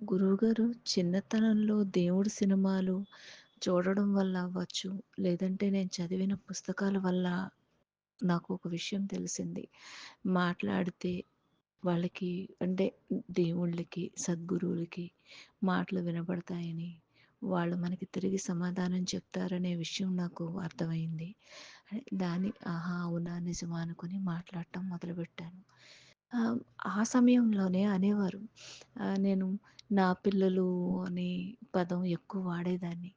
గురువుగారు చిన్నతనంలో దేవుడు సినిమాలు చూడడం వల్ల అవ్వచ్చు, లేదంటే నేను చదివిన పుస్తకాల వల్ల నాకు ఒక విషయం తెలిసింది. మాట్లాడితే వాళ్ళకి అంటే దేవుళ్ళకి, సద్గురువులకి మాటలు వినబడతాయని, వాళ్ళు మనకి తిరిగి సమాధానం చెప్తారనే విషయం నాకు అర్థమైంది. దాని ఆహా! అవునా! నిజమా! అనుకుని మాట్లాడటం మొదలుపెట్టాను. ఆ సమయంలోనే అనేవారు ఆహ్, నేను నా పిల్లలు అనే పదం ఎక్కువ వాడేదాన్ని.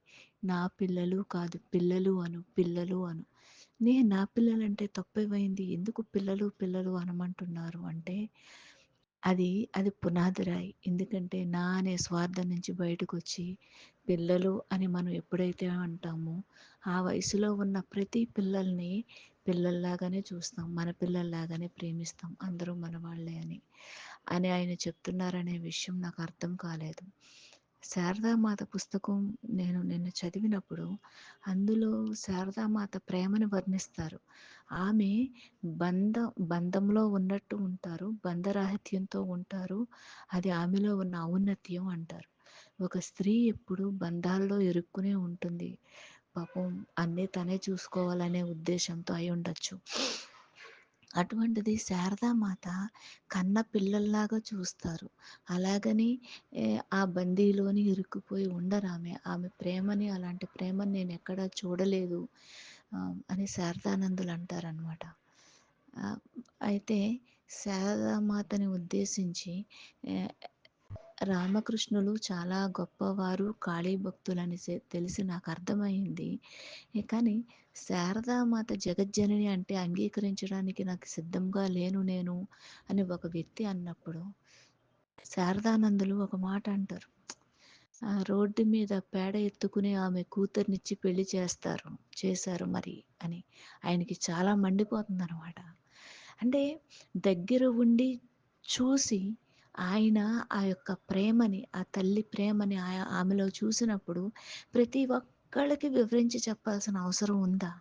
నా పిల్లలు కాదు పిల్లలు అను, పిల్లలు అను. నేను నా పిల్లలంటే తప్పేమైంది? ఎందుకు పిల్లలు, పిల్లలు అనమంటున్నారు అంటే, అది అది పునాదిరాయి ఎందుకంటే నా అనే స్వార్థం నుంచి బయటకొచ్చి, పిల్లలు అని మనం ఎప్పుడైతే అంటామో, ఆ వయసులో ఉన్న ప్రతి పిల్లల్ని పిల్లల్లాగానే చూస్తాం. మన పిల్లల్లాగానే ప్రేమిస్తాం. అందరూ మన వాళ్ళే అని. అని ఆయన చెప్తున్నారనే విషయం నాకు అర్థం కాలేదు. శారదామాత పుస్తకం నేను నిన్న చదివినప్పుడు, అందులో శారదామాత ప్రేమను వర్ణిస్తారు. ఆమె బంధం బంధంలో ఉన్నట్టు ఉంటారు. బంధరాహిత్యంతో ఉంటారు. అది ఆమెలో ఉన్న ఔన్నత్యం అంటారు. ఒక స్త్రీ ఎప్పుడు బంధాల్లో ఇరుక్కునే ఉంటుంది. పాపం అన్నీ తనే చూసుకోవాలనే ఉద్దేశంతో అయి ఉండొచ్చు అటువంటిది శారదామాత కన్న పిల్లల్లాగా చూస్తారు. అలాగని ఆ బందీలోని ఇరుక్కుపోయి ఉండరామె. ఆమె ప్రేమని అలాంటి ప్రేమని నేను ఎక్కడా చూడలేదు అని శారదానందులు అంటారనమాట. అయితే శారదామాతని ఉద్దేశించి రామకృష్ణులు చాలా గొప్పవారు, కాళీ భక్తులని తెలిసి తెలిసి నాకర్థమైంది. కానీ శారదామాత జగజ్జనని అంటే అంగీకరించడానికి నాకు సిద్ధంగా లేను నేను అని ఒక వ్యక్తి అన్నప్పుడు, శారదానందులు ఒక మాట అంటారు. రోడ్డు మీద పేడ ఎత్తుకుని ఆమె కూతుర్నిచ్చి పెళ్ళి చేస్తారు. చేశారు మరి అని. ఆయనకి చాలా మండిపోతుందనమాట. అంటే దగ్గర ఉండి చూసి ఆయన ఆ యొక్క ప్రేమని, ఆ తల్లి ప్రేమని ఆయ ఆమెలో చూసినప్పుడు ప్రతి ఒక్కళ్ళకి వివరించి చెప్పాల్సిన అవసరం ఉందా?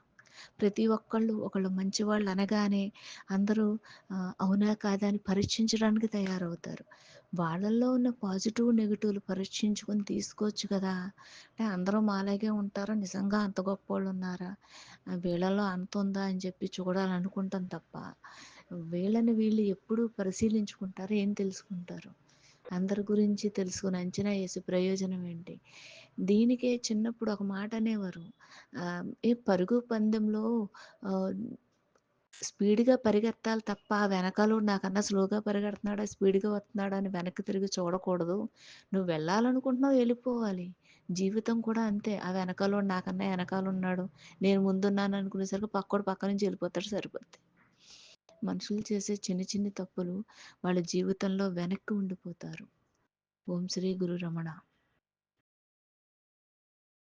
ప్రతి ఒక్కళ్ళు ఒకళ్ళు మంచివాళ్ళు అనగానే అందరూ అవునా? కాదా? అని పరీక్షించడానికి తయారవుతారు. వాళ్ళల్లో ఉన్న పాజిటివ్, నెగిటివ్లు పరీక్షించుకొని తీసుకోవచ్చు కదా! అంటే అందరూ మాలాగే ఉంటారా? నిజంగా అంత గొప్ప వాళ్ళు ఉన్నారా వీళ్ళలో అంత ఉందా అని చెప్పి చూడాలనుకుంటాం తప్ప, వీళ్ళని వీళ్ళు ఎప్పుడు పరిశీలించుకుంటారు? ఏం తెలుసుకుంటారు? అందరి గురించి తెలుసుకుని అంచనా వేసి ప్రయోజనం ఏంటి? దీనికే చిన్నప్పుడు ఒక మాట అనేవారు. ఈ ఏ పరుగు పందెంలో స్పీడ్‌గా పరిగెత్తాలి తప్ప వెనకాల నాకన్నా స్లోగా పరిగెడుతున్నాడా, స్పీడ్‌గా వస్తున్నాడా అని వెనక్కి తిరిగి చూడకూడదు. నువ్వు వెళ్ళాలనుకుంటున్నావు వెళ్ళిపోవాలి. జీవితం కూడా అంతే. ఆ వెనకాల నాకన్నా వెనకాల ఉన్నాడు నేను ముందున్నాను అనుకునేసరికి పక్కోడు పక్క నుంచి వెళ్ళిపోతాడు సరిపోద్ది. మనుషులు చేసే చిన్ని చిన్ని తప్పులు వాళ్ళ జీవితంలో వెనక్కి ఉండిపోతారు. ఓం శ్రీ గురు రమణ.